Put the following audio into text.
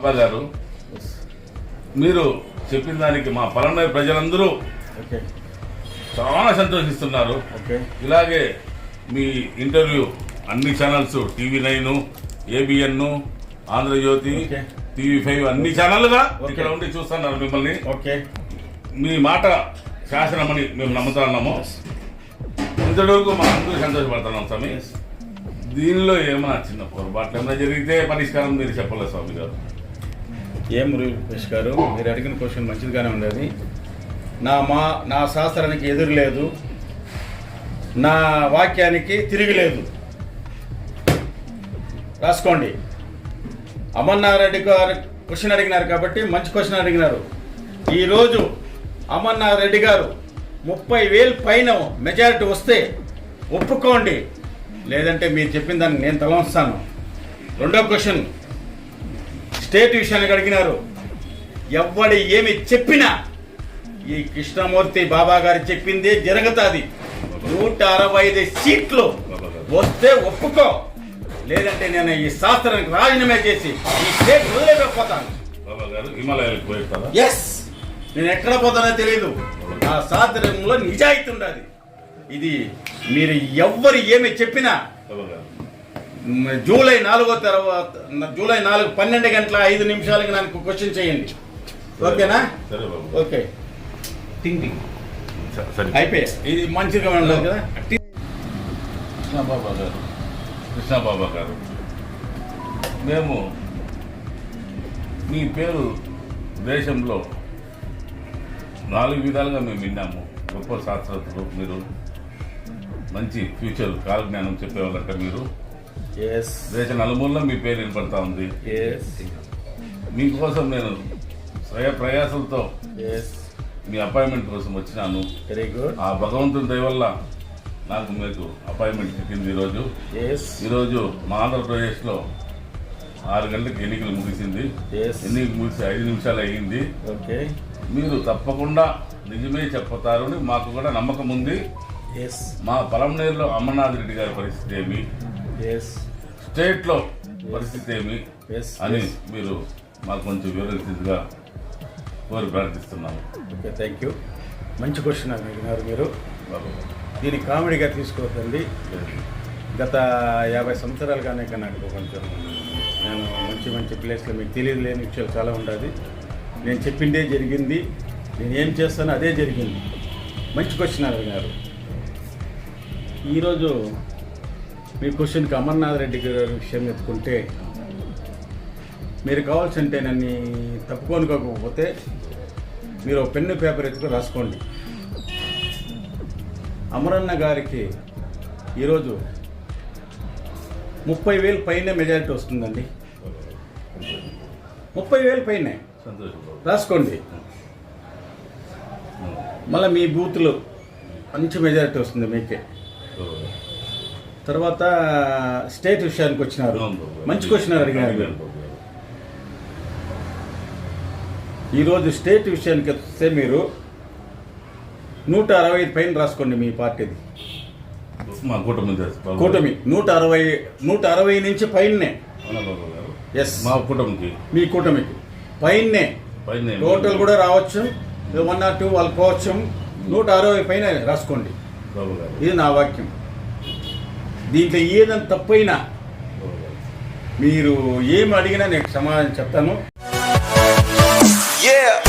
గారు మీరు చెప్పిన దానికి మా పలనాడు ప్రజలందరూ ఓకే. చాలా సంతోషిస్తున్నారు. ఓకే. ఇలాగే మీ ఇంటర్వ్యూ అన్ని channels TV nine ABN Andhrajyothi. TV five అన్ని ఛానల్గా. ఇక్కడ ఉండి చూస్తున్నారు మిమ్మల్ని. ఓకే. మీ మాట శాసనమని మేము నమ్ముతున్నాము ఇంతవరకు మా అందరూ సంతోషపడుతున్నాం స్వామి. దీనిలో ఏమైనా చిన్న పొరపాట్లు ఏమైనా జరిగితే పరిష్కారం మీరు చెప్పలేదు స్వామి గారు? ఏం రూపేష్ గారు మీరు అడిగిన క్వశ్చన్ మంచిదిగానే ఉండేది. నా మా నా శాస్త్రానికి ఎదురు లేదు. నా వాక్యానికి తిరిగిలేదు రాసుకోండి. అమర్నాథరెడ్డి గారు క్వశ్చన్ అడిగినారు కాబట్టి మంచి క్వశ్చన్ అడిగినారు. ఈరోజు అమర్నాథ్ రెడ్డి గారు ముప్పై వేలు పైన మెజారిటీ వస్తే ఒప్పుకోండి. లేదంటే మీరు చెప్పిన దాన్ని నేను తలంస్తాను రెండో క్వశ్చన్. స్టేట్ విషయానికి అడిగినారు. ఎవ్వడి ఏమి చెప్పినా ఈ కృష్ణమూర్తి బాబా గారు చెప్పిందే జరుగుతుంది. నూట అరవై ఐదు సీట్లు వస్తే ఒప్పుకో. లేదంటే నేను ఈ శాస్త్రానికి రాజీనామా చేసి ఈ స్టేట్ వదిలేకపోతాను. బాబా గారు హిమాలయాలకు పోయిస్తారా ఎస్ నేను ఎక్కడ పోతానో తెలియదు నా శాస్త్రంలో నిజాయితీ ఉండాలి. ఇది మీరు ఎవ్వరు ఏమి చెప్పినా జూలై నాలుగో తర్వాత జూలై నాలుగు పన్నెండు గంటల ఐదు నిమిషాలకి నాకు క్వశ్చన్ చేయండి. ఓకేనా? సరే బాబు. ఓకే. స- సరే. అయిపోయా. ఇది మంచిగా ఉండదు కదా? కృష్ణబాబా గారు. కృష్ణబాబా గారు. మేము మీ పేరు దేశంలో నాలుగు విధాలుగా మేము విన్నాము. గొప్ప శాస్త్రజ్ఞులు మీరు. మంచి ఫ్యూచర్ కాలజ్ఞానం చెప్పేవాళ్ళంట మీరు. దేశ నలుమూలలో మీ పేరు వినపడతా ఉంది. మీకోసం నేను స్వయ ప్రయాసంతో మీ అపాయింట్మెంట్ కోసం వచ్చినాను. వెరీ గుడ్ ఆ భగవంతుని దయ వల్ల నాకు మీకు అపాయింట్మెంట్ చిక్కింది ఈరోజు. ఈరోజు మా ఆంధ్రప్రదేశ్లో ఆరు గంటలకు ఎన్నికలు ముగిసింది. ఎన్నికలు ముగిసి ఐదు నిమిషాలు అయ్యింది. ఓకే మీరు తప్పకుండా నిజమే చెప్తారని మాకు కూడా నమ్మకం ఉంది. ఎస్ మా పలంనేరులో అమర్నాథ్ రెడ్డి గారి పరిస్థితి ఏమి? ఎస్ స్టేట్లో పరిస్థితి ఏమి? ఎస్ అని మీరు మాకు కొంచెం వివరించిందిగా కోరి ప్రార్థిస్తున్నాము. ఓకే థ్యాంక్ యూ మంచి క్వశ్చన్ అడిగినారు మీరు. దీన్ని కామెడీగా తీసుకోవద్దండి గత యాభై సంవత్సరాలుగానే నాకు కొంచెం. నేను మంచి మంచి ప్లేస్లో మీకు తెలియదు లేని విషయాలు చాలా ఉంటుంది నేను చెప్పిందే జరిగింది. నేను ఏం చేస్తానో అదే జరిగింది. మంచి క్వశ్చన్ అడిగారు ఈరోజు మీ క్వశ్చన్కి అమర్నాథ్ రెడ్డి గారి విషయం ఎత్తుకుంటే మీరు కావాల్సింటే నన్ను తప్పుకోనుకోకపోతే మీరు పెన్ను పేపర్ ఎత్తుకు రాసుకోండి. అమరన్న గారికి ఈరోజు ముప్పై వేలు పైన మెజారిటీ వస్తుందండి. ముప్పై వేలు పైన. రాసుకోండి. మళ్ళీ మీ బూత్లో మంచి మెజారిటీ వస్తుంది మీకే. తర్వాత స్టేట్ విషయానికి వచ్చినారు. మంచి క్వశ్చన్ అడిగినారు అడిగాను బాబు. గారు. ఈరోజు స్టేట్ విషయానికి వస్తే మీరు నూట అరవై ఐదు పైన రాసుకోండి మీ పార్టీది. మా కూటమి. కూటమి. నూట అరవై నూట అరవై నుంచి పైనే అవునా బాబు గారు? ఎస్ మా కూటమికి. మీ కూటమికి. పైనే పైన టోటల్ కూడా రావచ్చు. వన్ ఆర్ టూ వాళ్ళు పోవచ్చు. నూట అరవై పైన రాసుకోండి. ఇది నా వాక్యం. దీంట్లో ఏదైనా తప్పైనా. మీరు ఏం అడిగినా నేను సమాధానం చెప్తాను. Yeah.